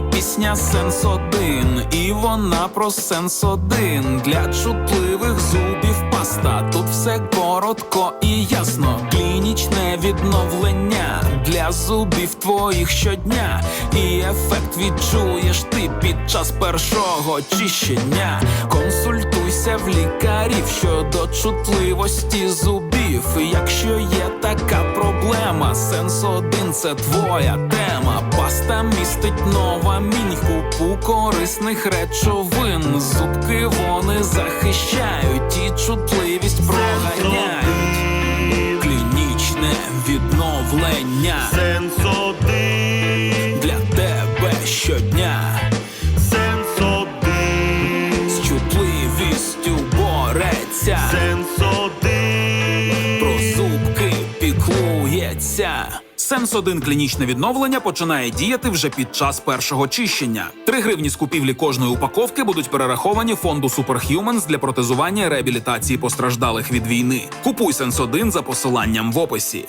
пісня Сенс 1 і вона про Сенс 1 для чутливих зубів паста. Тут все коротко і ясно. Клінічне відновлення для зубів твоїх щодня. І ефект відчуєш ти під час першого чищення. Консультуйся в лікарів щодо чутливості зубів. Якщо є сенс 1 це твоя тема. Паста містить новамінь, купу корисних речовин. Зубки вони захищають і чутливість проганяють. Клінічне відновлення Сенс один, для тебе щодня. сенс один, З чутливістю бореться, сенс один. про зубки піклується. Сенс 1 клінічне відновлення починає діяти вже під час першого чищення. Три гривні з купівлі кожної упаковки будуть перераховані фонду Superhumans для протезування реабілітації постраждалих від війни. Купуй Сенс 1 за посиланням в описі.